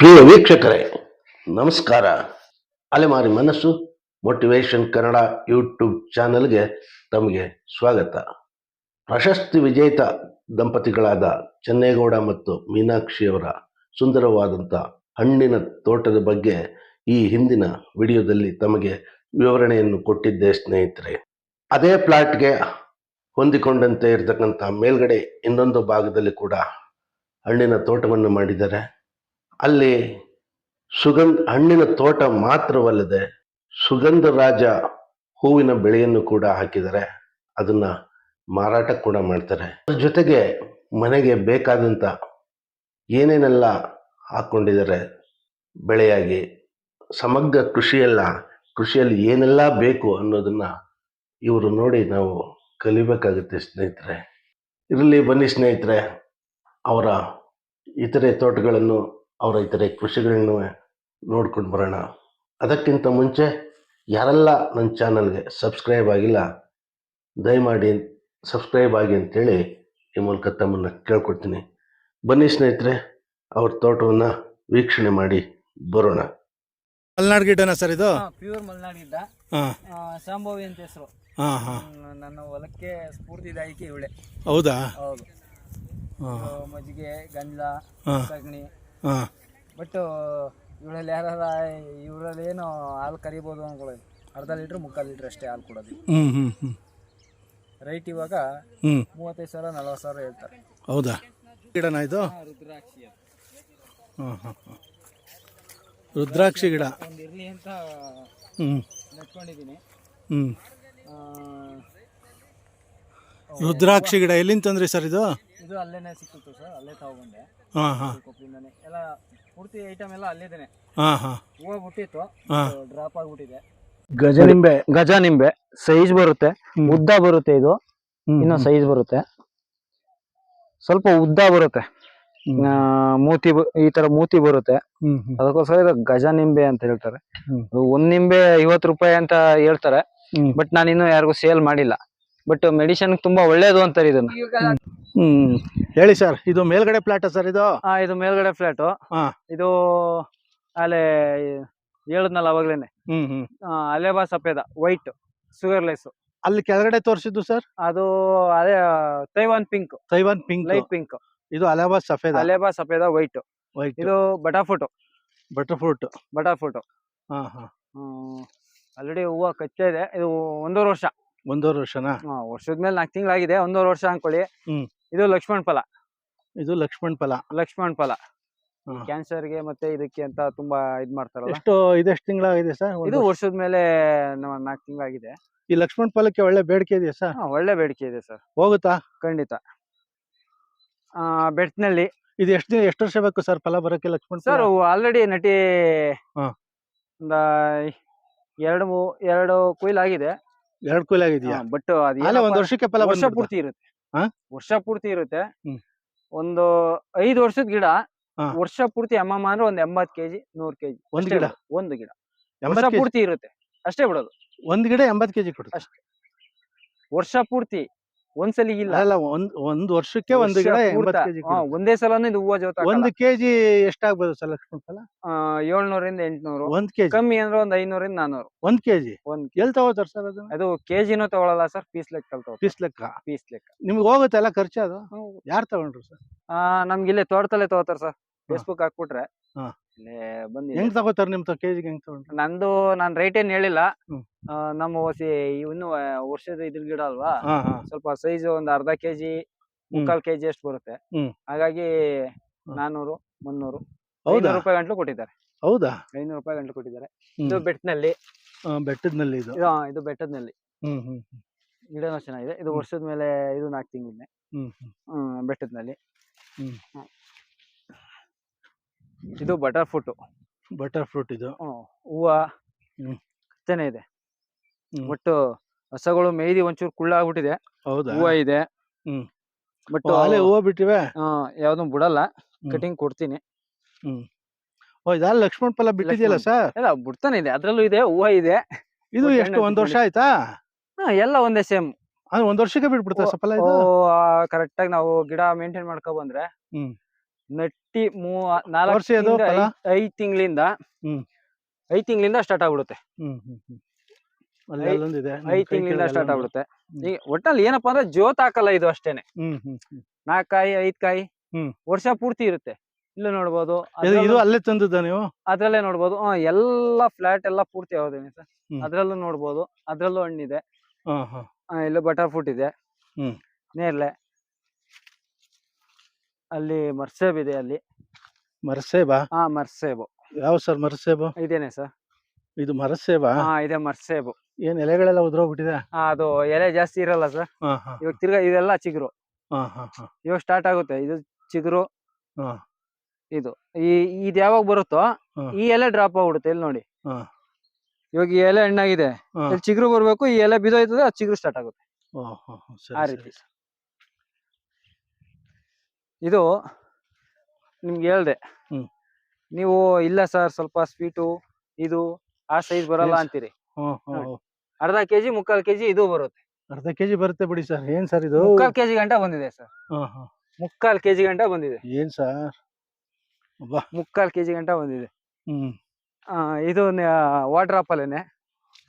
ಪ್ರಿಯ ವೀಕ್ಷಕರೇ, ನಮಸ್ಕಾರ. ಅಲೆಮಾರಿ ಮನಸ್ಸು ಮೋಟಿವೇಶನ್ ಕನ್ನಡ ಯೂಟ್ಯೂಬ್ ಚಾನೆಲ್ಗೆ ತಮಗೆ ಸ್ವಾಗತ. ಪ್ರಶಸ್ತಿ ವಿಜೇತ ದಂಪತಿಗಳಾದ ಚೆನ್ನೇಗೌಡ ಮತ್ತು ಮೀನಾಕ್ಷಿಯವರ ಸುಂದರವಾದಂಥ ಹಣ್ಣಿನ ತೋಟದ ಬಗ್ಗೆ ಈ ಹಿಂದಿನ ವಿಡಿಯೋದಲ್ಲಿ ತಮಗೆ ವಿವರಣೆಯನ್ನು ಕೊಟ್ಟಿದ್ದೆ ಸ್ನೇಹಿತರೆ. ಅದೇ ಪ್ಲಾಟ್ಗೆ ಹೊಂದಿಕೊಂಡಂತೆ ಇರತಕ್ಕಂಥ ಮೇಲ್ಗಡೆ ಇನ್ನೊಂದು ಭಾಗದಲ್ಲಿ ಕೂಡ ಹಣ್ಣಿನ ತೋಟವನ್ನು ಮಾಡಿದ್ದಾರೆ. ಅಲ್ಲಿ ಸುಗಂಧ, ಹಣ್ಣಿನ ತೋಟ ಮಾತ್ರವಲ್ಲದೆ ಸುಗಂಧ ರಾಜ ಹೂವಿನ ಬೆಳೆಯನ್ನು ಕೂಡ ಹಾಕಿದರೆ ಅದನ್ನ ಮಾರಾಟ ಕೂಡ ಮಾಡ್ತಾರೆ. ಅದ್ರ ಜೊತೆಗೆ ಮನೆಗೆ ಬೇಕಾದಂಥ ಏನೇನೆಲ್ಲ ಹಾಕ್ಕೊಂಡಿದ್ದಾರೆ ಬೆಳೆಯಾಗಿ, ಸಮಗ್ರ ಕೃಷಿಯೆಲ್ಲ, ಕೃಷಿಯಲ್ಲಿ ಏನೆಲ್ಲ ಬೇಕು ಅನ್ನೋದನ್ನ ಇವರು ನೋಡಿ ನಾವು ಕಲಿಬೇಕಾಗುತ್ತೆ ಸ್ನೇಹಿತರೆ. ಇರಲಿ ಬನ್ನಿ ಸ್ನೇಹಿತರೆ, ಅವರ ಇತರೆ ತೋಟಗಳನ್ನು ಅವರ ಇತರೆ ಕೃಷಿಗಳನ್ನು ನೋಡ್ಕೊಂಡು ಬರೋಣ. ಅದಕ್ಕಿಂತ ಮುಂಚೆ ಯಾರೆಲ್ಲ ನನ್ನ ಚಾನಲ್ಗೆ ಸಬ್ಸ್ಕ್ರೈಬ್ ಆಗಿಲ್ಲ ದಯಮಾಡಿ ಸಬ್ಸ್ಕ್ರೈಬ್ ಆಗಿ ಅಂತೇಳಿ ಈ ಮೂಲಕ ತಮ್ಮನ್ನು ಕೇಳ್ಕೊಡ್ತೀನಿ. ಬನ್ನಿ ಸ್ನೇಹಿತರೆ ಅವ್ರ ತೋಟವನ್ನು ವೀಕ್ಷಣೆ ಮಾಡಿ ಬರೋಣ. ಮಲ್ನಾಡ್ ಗಿಡನ ಸರ್ ಇದು? ಪ್ಯೂರ್ ಮಲ್ನಾಡ್ ಗಿಡ್ಡ. ಶಾಂಭವಿ ಅಂತ ಹೆಸರು. ಹಾ ಹಾ. ನನ್ನ ಹೊಲಕ್ಕೆ ಸ್ಫೂರ್ತಿದಾಯಕಿ ಇವಳೆ. ಹೌದಾ? ಹೌದು. ಮಜ್ಜಿಗೆ ಗಂಜಲ ಹಾ. ಸಗಣಿ ಹಾ. ಬಟ್ ಇವಳಲ್ಲಿ ಯಾರ ಇವರಲ್ಲಿ ಏನು ಹಾಲು ಕರಿಬೋದು ಅನ್ಕೊಳ್ಳಿ. ಅರ್ಧ ಲೀಟ್ರ್ ಮುಕ್ಕಾಲು ಲೀಟ್ರ್ ಅಷ್ಟೇ ಹಾಲು ಕೊಡೋದು. ಹ್ಞೂ ಹ್ಞೂ ಹ್ಮ್. ರೈಟ್ ಇವಾಗ ಹ್ಮ್. ಮೂವತ್ತೈದು ಸಾವಿರ ನಲ್ವತ್ತು ಸಾವಿರ ಹೇಳ್ತಾರೆ. ಹೌದಾ? ಗಿಡನ ಇದು? ರುದ್ರಾಕ್ಷಿ ಹಾಂ ಹಾ ಹಾ ಹಾ. ರುದ್ರಾಕ್ಷಿ ಗಿಡ. ಒಂದು ಇರಲಿ ಅಂತ ಹ್ಞೂ ನೆಟ್ಕೊಂಡಿದ್ದೀನಿ ಹ್ಮ್. ಆ, ರುದ್ರಾಕ್ಷಿ ಗಿಡ ಎಲ್ಲಿಂದ ತಂದ್ರಿ ಸರ್ ಇದು? ಇದು ಅಲ್ಲೇನೆ ಸಿಕ್ಕಿತ್ತು ಸರ್ ಅಲ್ಲೇ ತಗೊಂಡೆ ಹಾ ಹಾ. ಕೊಪ್ಪಳಿಂದಾನೆ ಎಲ್ಲ ಪೂರ್ತಿ ಐಟಮ್ ಎಲ್ಲ ಅಲ್ಲೇದೇನೆ ಹಾ ಹಾ. ಹೂವು ಬಿಟ್ಟಿತ್ತು ಡ್ರಾಪ್ ಆಗ್ಬಿಟ್ಟಿದೆ. ಗಜ ನಿಂಬೆ ಗಜ ನಿಂಬೆ ಸೈಜ್ ಬರುತ್ತೆ. ಉದ್ದ ಬರುತ್ತೆ ಇದು. ಇನ್ನ ಸೈಜ್ ಬರುತ್ತೆ. ಸ್ವಲ್ಪ ಉದ್ದ ಬರುತ್ತೆ. ಆ, ಮೂತಿ ಬ- ಈ ತರ ಮೂತಿ ಬರುತ್ತೆ. ಅದಕ್ಕೋಸ್ಕರ ಇದು ಗಜ ನಿಂಬೆ ಅಂತ ಹೇಳ್ತಾರೆ. ಹ್ಮ್. ಅದು ಒಂದ್ ನಿಂಬೆ ಐವತ್ತು ರೂಪಾಯಿ ಅಂತ ಹೇಳ್ತಾರೆ. ಬಟ್ ನಾನಿನ್ನು ಇನ್ನು ಯಾರಿಗೂ ಸೇಲ್ ಮಾಡಿಲ್ಲ. ಬಟ್ ಮೆಡಿಸಿನ್ ತುಂಬಾ ಒಳ್ಳೇದು ಅಂತಾರೆ ಇದನ್ನ. ಹ್ಮ್. ಹೇಳಿ ಸರ್ ಇದು ಮೇಲ್ಗಡೆ ಫ್ಲಾಟ್ ಸರ್ ಇದು? ಆ, ಇದು ಮೇಲ್ಗಡೆ ಫ್ಲಾಟ್ ಹಾ. ಇದು ಅಲ್ಲೇ ಹೇಳದ್ನಲ್ಲ ಅವಾಗ್ಲೇನೆ. ಹ್ಮ್ ಹ್ಮ್. ಅಲೆಬಾ ಸಫೇದ ವೈಟ್ ಶುಗರ್ಲೆಸ್ ಅಲ್ಲಿ ಕೆಳಗಡೆ ತೋರಿಸಿದ್ದು ಸರ್ ಅದು ಅದೇ Taiwan pink Taiwan pink light pink ಇದು ಅಲೆಬಾ ಸಫೇದ? ಅಲೆಬಾ ಸಫೇದ ವೈಟ್ ವೈಟ್ ಇದು ಬಟಾ ಫೋಟೋ ಬಟರ್ ಫ್ರೂಟ್ ಬಟರ್ ಫ್ರೂಟ್ ಹಾ ಹಾ. ಆಲ್ರೆಡಿ ಹೂವು ಕಚ್ಚೆ ಇದೆ. ಇದು ಒಂದೂವರೆ ವರ್ಷ. ಒಂದೂವರೆ ವರ್ಷನಾ? ವರ್ಷದ ಮೇಲೆ ನಾಲ್ಕು ತಿಂಗಳಾಗಿದೆ ಒಂದೂವರೆ ವರ್ಷ ಅನ್ಕೊಳ್ಳಿ. ಹ್ಮ್. ಇದು ಲಕ್ಷ್ಮಣ್ ಫಲ. ಇದು ಲಕ್ಷ್ಮಣ್ ಫಲ. ಲಕ್ಷ್ಮಣ್ ಫಲ. ಹಾ. ಕ್ಯಾನ್ಸರ್ಗೆ ಮತ್ತೆ ಇದಕ್ಕೆ ಅಂತ ತುಂಬಾ ಇದ್ ಮಾಡ್ತಾರಲ್ಲ? ಎಷ್ಟು ಇದೆಷ್ಟು ತಿಂಗಳಾಗಿದೆ ಸರ್? ಇದು ವರ್ಷದ ಮೇಲೆ ನಾಲ್ಕು ತಿಂಗಳಾಗಿದೆ. ಈ ಲಕ್ಷ್ಮಣ್ ಫಲಕ್ಕೆ ಒಳ್ಳೆ ಬೇಡಿಕೆ ಇದೆಯಾ ಸರ್? ಒಳ್ಳೆ ಬೇಡಿಕೆ ಇದೆ ಸರ್. ಹೋಗುತ್ತಾ? ಖಂಡಿತ. ಆ ಬೆಟ್ನಲ್ಲಿ ಇದು ಎಷ್ಟು ದಿನ ಎಷ್ಟು ವರ್ಷ ಬೇಕು ಸರ್ ಫಲ ಬರಕ್ಕೆ ಲಕ್ಷ್ಮಣ್ ಸರ್ ಆಲ್ರೆಡಿ ನಟಿ. ಒಂದ ಎರಡು ಎರಡು ಕುಯ್ಲ್ ಆಗಿದೆ. ಎರಡು ಕೂಲಿ ಆಗಿದೆಯಾ? ಬಟ್ ಅದು ಅಲ್ಲ ಒಂದ್ ವರ್ಷಕ್ಕೆ ಫಲ ವರ್ಷ ಪೂರ್ತಿ ಇರುತ್ತೆ? ವರ್ಷ ಪೂರ್ತಿ ಇರುತ್ತೆ. ಒಂದು ಐದು ವರ್ಷದ ಗಿಡ. ವರ್ಷ ಪೂರ್ತಿ ಅಮ್ಮಮ್ಮ ಅಂದ್ರೆ ಒಂದ್ ಎಂಬತ್ ಕೆಜಿ ನೂರ್ ಕೆಜಿ. ಒಂದ್ ಗಿಡ? ಒಂದು ಗಿಡ. ವರ್ಷ ಪೂರ್ತಿ ಇರುತ್ತೆ. ಅಷ್ಟೇ ಬಿಡೋದು. ಒಂದ್ ಗಿಡ ಎಂಬತ್ ಕೆಜಿ ಕೊಡುತ್ತೆ ಅಷ್ಟೇ. ವರ್ಷ ಪೂರ್ತಿ ಒಂದ್ಸಲಿ ಇಲ್ಲ. ಅಲ್ಲ ಒಂದ್ ಒಂದ್ ವರ್ಷಕ್ಕೆ ಒಂದು ಗಿಡ ಎಂಬತ್ತು ಕೆಜಿ ಒಂದೇ ಸಲನು ಇದು ಹೂವ ಜೊತೆ ಒಂದು ಕೆಜಿ ಎಷ್ಟಾಗ್ಬೋದು ಸರ್ ಲಕ್ಷ್ಮಣ್ ಫಲ ಏಳ್ನೂರಿಂದ ಎಂಟ್ನೂರು. ಒಂದ್ ಕೆಜಿ? ಕಮ್ಮಿ ಅಂದ್ರೆ ಒಂದ್ ಐನೂರಿಂದ ನಾನೂರು. ಒಂದ್ ಕೆಜಿ? ಒಂದ್ ಎಲ್ ತಗೋತಾರ ಸರ್ ಅದು? ಅದು ಕೆಜಿನೂ ತಗೊಳಲ್ಲ ಸರ್ ಪೀಸ್ ಲೆಕ್ಕ ಪೀಸ್ ಲೆಕ್ಕ? ಪೀಸ್ ಲೆಕ್ಕ. ನಿಮ್ಗೆ ಹೋಗುತ್ತೆ ಎಲ್ಲ ಖರ್ಚು ಅದು? ಯಾರು ತಗೊಂಡ್ರು ಸರ್? ನಮ್ಗೆ ಇಲ್ಲೇ ತೋಟದಲ್ಲೇ ತಗೋತಾರ ಸರ್. ಫೇಸ್ಬುಕ್ ಹಾಕ್ಬಿಟ್ರೆ. ಇಲ್ಲೇ ಹೆಂಗ್ ತಗೋತಾರ ನಿಮ್ ಕೆಜಿಗೆ ಹೆಂಗ್ ತಗೊಂಡ್ರು? ನಂದು ನಾನ್ ರೈಟ್ ಏನ್ ಹೇಳಿಲ್ಲ. ಹ್ಮ್. ಆ, ನಮ್ಮ ಹೊಸಿ ಇನ್ನು ಆ, ವರ್ಷದ ಇದ್ರ ಗಿಡ ಅಲ್ವಾ? ಹಾ ಹಾ. ಸ್ವಲ್ಪ ಸೈಜ್ ಒಂದ್ ಅರ್ಧ ಕೆಜಿ ಮುಕ್ಕಾಲ್ ಕೆಜಿ ಅಷ್ಟು ಬರುತ್ತೆ. ಹ್ಮ್. ಹಾಗಾಗಿ ಹ್ಮ್. ನಾನೂರು ಮುನ್ನೂರು ಹೌದಾ? ಐನೂರು ರೂಪಾಯಿ ಗಂಟ್ಲು ಕೊಟ್ಟಿದ್ದಾರೆ. ಹೌದಾ? ಐನೂರು ರೂಪಾಯಿ ಗಂಟ್ಲು ಕೊಟ್ಟಿದ್ದಾರೆ. ಹ್ಮ್. ಇದು ಬೆಟ್ಟನಲ್ಲಿ ಆ, ಬೆಟ್ಟದ್ನಲ್ಲಿ ಇದು. ಇದು ಆ, ಇದು ಬೆಟ್ಟದಲ್ಲಿ ಹ್ಮ್ ಹ್ಮ್ ಗಿಡನೂ ಚೆನ್ನಾಗಿದೆ. ಇದು ಹ್ಮ್. ವರ್ಷದ ಮೇಲೆ ಇದು ನಾಲ್ಕು ತಿಂಗಳಿದೆ ಹ್ಮ್ ಹ್ಮ್. ಹ್ಮ್ ಬೆಟ್ಟದಲ್ಲಿ ಹ್ಮ್. ಇದು ಬಟರ್ ಫ್ರೂಟ್. ಬಟರ್ ಫ್ರೂಟ್ ಇದು. ಹೂವ ಹ್ಮ್. ಕಚ್ಚನೆ ಇದೆ. ಹ್ಮ್. ಒಟ್ಟು ಹಸಗಳು ಮೇಯ್ದಿ ಒಂಚೂರು ಕುಳ್ಳಾಗ್ಬಿಟ್ಟಿದೆ ಹೌದಾ? ಹೂವ ಇದೆ. ಹ್ಮ್. ಬಟ್ ಓ, ಅಲ್ಲೇ ಹೂವು ಬಿಟ್ಟಿವೆ? ಯಾವ್ದು ಬಿಡಲ್ಲ. ಕಟಿಂಗ್ ಕೊಡ್ತೀನಿ. ಓ ಇದಲ್ಲ ಲಕ್ಷ್ಮಣ್ ಫಲ ಬಿಟ್ಟಿದೆಯಲ್ಲ ಸರ್? ಇಲ್ಲ ಬಿಡ್ತಾನೆ ಇದೆ. ಅದ್ರಲ್ಲೂ ಇದೆ ಹೂವ ಇದೆ. ಇದು ಎಷ್ಟು ಒಂದ್ ವರ್ಷ ಆಯ್ತಾ? ಎಲ್ಲ ಒಂದೇ ಸೇಮ್. ಒಂದ್ ವರ್ಷಕ್ಕೆ ಬಿಟ್ಬಿಡ್ತಾರೆ ಸಫಲ ಇದು? ಕರೆಕ್ಟ್ ಆಗಿ ನಾವು ಗಿಡ ಮೇಂಟೈನ್ ಮಾಡ್ಕೊ ಬಂದ್ರೆ ಹ್ಮ್. ನಟ್ಟಿ ಮೂ ನಾಲ್ಕು ಐದ್ ತಿಂಗಳಿಂದ ಹ್ಮ್. ಐದ್ ತಿಂಗಳಿಂದ ಸ್ಟಾರ್ಟ್ ಆಗ್ಬಿಡುತ್ತೆ. ಐದ್ ತಿಂಗಳಿಂದ ಸ್ಟಾರ್ಟ್ ಆಗ್ಬಿಡುತ್ತೆ. ಈಗ ಒಟ್ಟಲ್ಲಿ ಏನಪ್ಪಾ ಅಂದ್ರೆ ಜೋತ್ ಹಾಕಲ್ಲ ಇದು ಅಷ್ಟೇನೆ. ನಾಲ್ಕು ಕಾಯಿ ಐದ್ ಕಾಯಿ ಹ್ಮ್. ವರ್ಷ ಪೂರ್ತಿ ಇರುತ್ತೆ. ಇಲ್ಲೂ ನೋಡ್ಬೋದು ಇದು- ಅಲ್ಲೇ ತಂದಿದ್ದ ನೀವು? ಅದ್ರಲ್ಲೇ ನೋಡ್ಬೋದು. ಹಾ ಎಲ್ಲಾ ಫ್ಲಾಟ್ ಎಲ್ಲ ಪೂರ್ತಿ ಯಾವ್ದೇನೆ ಸರ್? ಅದ್ರಲ್ಲೂ ನೋಡ್ಬೋದು. ಅದ್ರಲ್ಲೂ ಹಣ್ಣಿದೆ. ಇಲ್ಲೂ ಬಟರ್ ಫ್ರೂಟ್ ಇದೆ. ಹ್ಮ್. ನೇರ್ಲೆ ಅಲ್ಲಿ ಮರ್ಸೇಬ್ ಇದೆ ಅಲ್ಲಿ. ಮರಸೇಬಾ? ಹಾ ಮರ್ಸೇಬು. ಯಾವ ಸರ್ ಮರಸೇಬು? ಇದೇನೆ ಸರ್. ಇದು ಮರಸೇಬಾ? ಹಾ ಇದೆ ಮರ್ಸೇಬು. ಏನ್ ಎಲೆಗಳೆಲ್ಲ ಉದ್ರೋಗ್ಬಿಟ್ಟಿದೆ? ಆ, ಅದು ಎಲೆ ಜಾಸ್ತಿ ಇರಲ್ಲ ಸರ್. ಹಾ ಹಾ ಇವಾಗ ತಿರ್ಗಾ ಇದೆಲ್ಲ ಚಿಗುರು. ಹಾ ಹಾ ಹಾ. ಇವಾಗ ಸ್ಟಾರ್ಟ್ ಆಗುತ್ತೆ. ಇದು ಚಿಗುರು. ಹಾ. ಇದು. ಈ ಇದ್ ಯಾವಾಗ ಬರುತ್ತೋ ಹಾ. ಈ ಎಲೆ ಡ್ರಾಪ್ ಆಗ್ಬಿಡುತ್ತೆ ಇಲ್ಲಿ ನೋಡಿ. ಹಾ. ಇವಾಗ ಈ ಎಲೆ ಹಣ್ಣಾಗಿದೆ. ಹಾ. ಇಲ್ಲಿ ಚಿಗುರು ಬರ್ಬೇಕು ಈ ಎಲೆ ಬಿದೋಯ್ತದೆ ಅದು ಚಿಗುರು ಸ್ಟಾರ್ಟ್ ಆಗುತ್ತೆ. ಓ ಹೋ ಹೋ, ಆ ಸರಿ ರೀತಿ. ಸರಿ. ಇದು ನಿಮ್ಗೆ ಹೇಳ್ದೆ. ಹ್ಮ್. ನೀವು ಇಲ್ಲ ಸರ್ ಸ್ವಲ್ಪ ಸ್ವೀಟು ಇದು ಆ ಸೈಜ್ ಬರಲ್ಲ Yes. ಅಂತೀರಿ. ಹ್ಮ್ ಹ್ಮ್. ಹ್ಮ್. ಅರ್ಧ ಕೆಜಿ ಮುಕ್ಕಾಲ್ ಕೆಜಿ ಇದು ಬರುತ್ತೆ. ಅರ್ಧ ಕೆಜಿ ಬರುತ್ತೆ ಬಿಡಿ ಸರ್. ಏನ್ ಸರ್ ಇದು? ಮುಕ್ಕಾಲ್ ಕೆಜಿ ಗಂಟ ಬಂದಿದೆ ಸರ್. ಹಾ ಹಾ ಮುಕ್ಕಾಲ್ ಕೆಜಿ ಗಂಟ ಬಂದಿದೆ. ಏನ್ ಸರ್? ಮುಕ್ಕಾಲು ಮುಕ್ಕಾಲ್ ಕೆಜಿ ಗಂಟ ಬಂದಿದೆ. ಹ್ಮ್. ಆ, ಇದು ವಾಟರ್ ಆಪಲ್ಲೇನೆ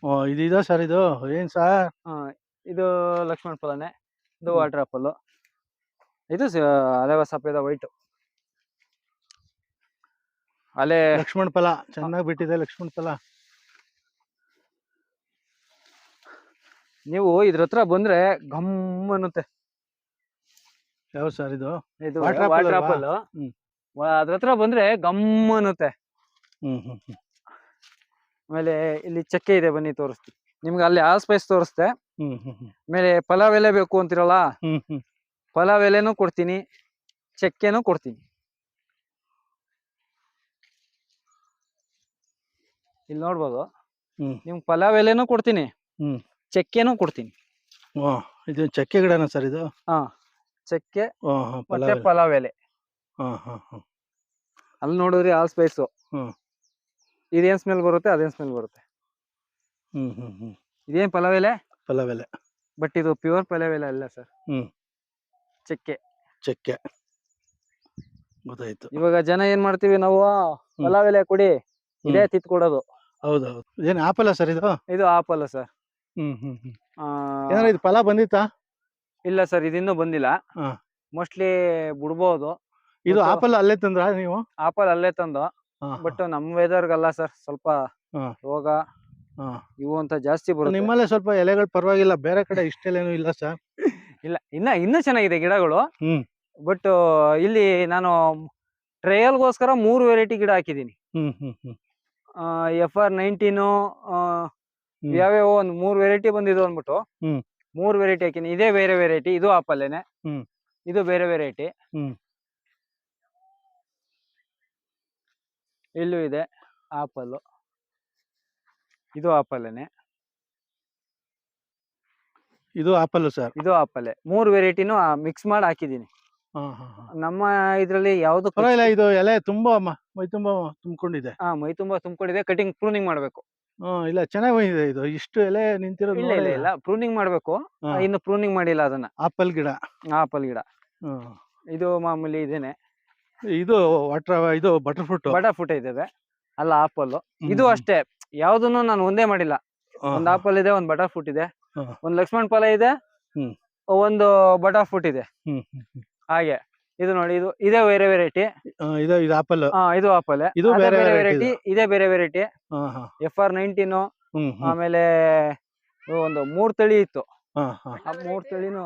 ಓ ಇದು ಸರ್ ಇದು? ಏನ್ ಸರ್? ಇದು ಲಕ್ಷ್ಮಣ್ ಫಲನೆ. ಇದು ಹ್ಮ್. ವಾಟರ್ ಆಪಲ್ ಇದು ಅಲೆವ ಸಫೇದ ವೈಟ್. ಅಲೆ ಲಕ್ಷ್ಮಣ ಫಲ ಚೆನ್ನಾಗಿ ಬಿಟ್ಟಿದೆ ಲಕ್ಷ್ಮಣ ಫಲ. ನೀವು ಇದ್ರ ಹತ್ರ ಬಂದ್ರೆ ಗಮ್ ಅನ್ನುತ್ತೆ. ಯಾವ ಸರ್ ಇದು? ಇದು Water ವಾಟರ್ ಅಲ್ವಾ? ಆಪಲ್ ಅದ್ರ ಹತ್ರ ಬಂದ್ರೆ ಗಮ್ ಅನ್ನುತ್ತೆ. ಹ್ಮ್ ಹ್ಮ್ ಹ್ಮ್. ಆಮೇಲೆ ಇಲ್ಲಿ ಚಕ್ಕೆ ಇದೆ ಬನ್ನಿ ತೋರಿಸ್ತೀನಿ. ನಿಮ್ಗೆ ಅಲ್ಲಿ ಆಲ್ ಸ್ಪೈಸ್ ತೋರಿಸ್ತೆ ಹ್ಮ್ ಹ್ಮ್ ಹ್ಮ್. ಆಮೇಲೆ ಪಲಾವ್ ಎಲೆ ಬೇಕು ಅಂತಿರಲ್ಲ? ಹ್ಮ್ ಹ್ಮ್. ಪಲಾವ್ ಎಲೆನೂ ಕೊಡ್ತೀನಿ ಚಕ್ಕೆನೂ ಕೊಡ್ತೀನಿ. ಇಲ್ಲಿ ನೋಡ್ಬೋದು. ಹ್ಮ್. ನಿಮ್ಗೆ ಪಲಾವ್ ಎಲೆನೂ ಕೊಡ್ತೀನಿ. ಹ್ಮ್. ಚಕ್ಕೆನೂ ಕೊಡ್ತೀನಿ. ಓ ಇದು ಚಕ್ಕೆ ಗಿಡನ ಸರ್ ಇದು? ಹಾ ಚಕ್ಕೆ ಓ ಹಾ ಮತ್ತೆ ಪಲಾವ್ ಪಲಾವ್ ಎಲೆ. ಹಾ ಹಾ ಹಾ. ಅಲ್ಲಿ ನೋಡಿದ್ರಿ ಆಲ್ ಸ್ಪೈಸು ಹ್ಮ್. ಇದೇನ್ ಸ್ಮೆಲ್ ಬರುತ್ತೆ ಅದೇನ್ ಸ್ಮೆಲ್ ಬರುತ್ತೆ? ಹ್ಮ್ ಹ್ಮ್ ಹ್ಮ್. ಇದೇನ್ ಪಲಾವ್ ಎಲೆ? ಪಲಾವ್ ಎಲೆ. ಬಟ್ ಇದು ಪ್ಯೂರ್ ಪಲಾವ್ ಎಲೆ ಅಲ್ಲ ಸರ್. ಹ್ಮ್. ಚಕ್ಕೆ. ಚಕ್ಕೆ. ಗೊತ್ತಾಯ್ತು. ಇವಾಗ ಜನ ಏನ್ ಮಾಡ್ತೀವಿ ನಾವು ಪಲಾವ್ ಎಲೆ ಕೊಡಿ ಇದೇ ತಿತ್ ಕೊಡೋದು ಹೌದೌದು. ಏನ್ ಆಪಲ್ಲ ಸರ್ ಇದು? ಇದು ಆಪಲ್ ಸರ್. ಹ್ಮ್ ಹ್ಮ್ ಹ್ಮ್. ಏನಾರ ಇದು ಫಲ ಬಂದಿತ್ತಾ? ಇಲ್ಲ ಸರ್ ಇದಿನ್ನೂ ಬಂದಿಲ್ಲ. ಹಾ. ಮೋಸ್ಟ್ಲಿ ಬಿಡ್ಬೋದು. ಇದು ಆಪಲ್ ಅಲ್ಲೇ ತಂದ್ರ ನೀವು? ಆಪಲ್ ಅಲ್ಲೇ ತಂದು. ಹಾ, ಬಟ್ ನಮ್ ವೆದರ್ಗಲ್ಲ ಸರ್ ಸ್ವಲ್ಪ ಹಾ. ರೋಗ ಹಾ. ಇವು ಅಂತ ಜಾಸ್ತಿ ಬರುತ್ತೆ. ನಿಮ್ಮಲ್ಲೇ ಸ್ವಲ್ಪ ಎಲೆಗಳು ಪರವಾಗಿಲ್ಲ ಬೇರೆ ಕಡೆ ಇಷ್ಟೆಲ್ಲೇನು ಇಲ್ಲ ಸರ್? ಇಲ್ಲ ಇನ್ನ ಇನ್ನೂ ಚೆನ್ನಾಗಿದೆ ಗಿಡಗಳು. ಹ್ಮ್. ಬಟ್ ಇಲ್ಲಿ ನಾನು ಟ್ರಯಲ್ಗೋಸ್ಕರ ಮೂರು ವೆರೈಟಿ ಗಿಡ ಹಾಕಿದೀನಿ ಹ್ಮ್ ಹ್ಮ್ ಹ್ಮ್. F R nineteen. ಯಾವ್ಯಾವ ಒಂದು ಮೂರ್ ವೆರೈಟಿ ಬಂದಿದ್ದು ಅಂದ್ಬಿಟ್ಟು ಮೂರು ವೆರೈಟಿ ಹಾಕಿನಿ. ಇದೇ ಬೇರೆ ವೆರೈಟಿ ಇದು ಆಪಲ್ಲೇನೆ. ಇದು ಬೇರೆ ವೆರೈಟಿ. ಇಲ್ಲೂ ಇದೆ ಆಪಲ್ ಇದು ಆಪಲ್ಲೇನೆ. ಇದು ಆಪಲ್ ಸರ್. ಇದು ಆಪಲ್ ಮೂರ್ ವೆರೈಟಿನೂ ಮಿಕ್ಸ್ ಮಾಡಿ ಹಾಕಿದೀನಿ. ನಮ್ಮ ಇದ್ರಲ್ಲಿ ಯಾವ್ದು ಪರವಾಗಿಲ್ಲ ಇದು ಎಲೆ ತುಂಬಾ ಮ- ಮೈ ತುಂಬಾ ತುಂಬಿಕೊಂಡಿದೆ. ಹಾ ಮೈ ತುಂಬಾ ತುಂಬಿಕೊಂಡಿದೆ. ಕಟಿಂಗ್ ಪ್ರೂನಿಂಗ್ ಮಾಡ್ಬೇಕು. ಹ್ಮ್ ಇಲ್ಲ ಚೆನ್ನಾಗಿ ಬಂದಿದೆ ಇದು. ಇಷ್ಟು ಎಲೆ ನಿಂತಿರೋದು ಇಲ್ಲ ಇಲ್ಲ ಇಲ್ಲ. ಪ್ರೂನಿಂಗ್ ಮಾಡ್ಬೇಕು. ಹಾ. ಇನ್ನು ಪ್ರೂನಿಂಗ್ ಮಾಡಿಲ್ಲ ಅದನ್ನ. ಆಪಲ್ ಗಿಡ. ಆಪಲ್ ಗಿಡ. ಹ್ಮ್. ಇದು ಮಾಮೂಲಿ ಇದೇನೆ. ಇದು ವಾಟರ್ ಇದು ಬಟರ್ ಫ್ರೂಟ್. ಬಟರ್ ಫ್ರೂಟ್ ಇದೆ ಅಲ್ಲ ಆಪಲ್ ಇದು ಅಷ್ಟೇ. ಯಾವ್ದನ್ನು ನಾನು ಒಂದೇ ಮಾಡಿಲ್ಲ. ಒಂದ್ ಆಪಲ್ ಇದೆ ಒಂದ್ ಬಟರ್ ಫ್ರೂಟ್ ಇದೆ. ಹಾ. ಒಂದ್ ಲಕ್ಷ್ಮಣ್ ಫಲ ಇದೆ. ಹ್ಮ್. ಒಂದು ಬಟರ್ ಫ್ರೂಟ್ ಇದೆ. ಹಾಗೆ. ಇದು ನೋಡಿ ಇದು ಇದೇ ಬೇರೆ ವೆರೈಟಿ ಇದು ಇದು ಆಪಲ್ ಇದು ಆಪಲ್ ಇದು ಬೇರೆ ವೆರೈಟಿ ಇದೇ. ಬೇರೆ ವೆರೈಟಿ ಹಾ ಹಾ. ಎಫ್ ಆರ್ ನೈನ್ಟೀನು ಆಮೇಲೆ ಒಂದು ಮೂರ್ ತಳಿ ಇತ್ತು. ಹಾ ಹಾ. ಆ ಮೂರ್ ತಳಿನು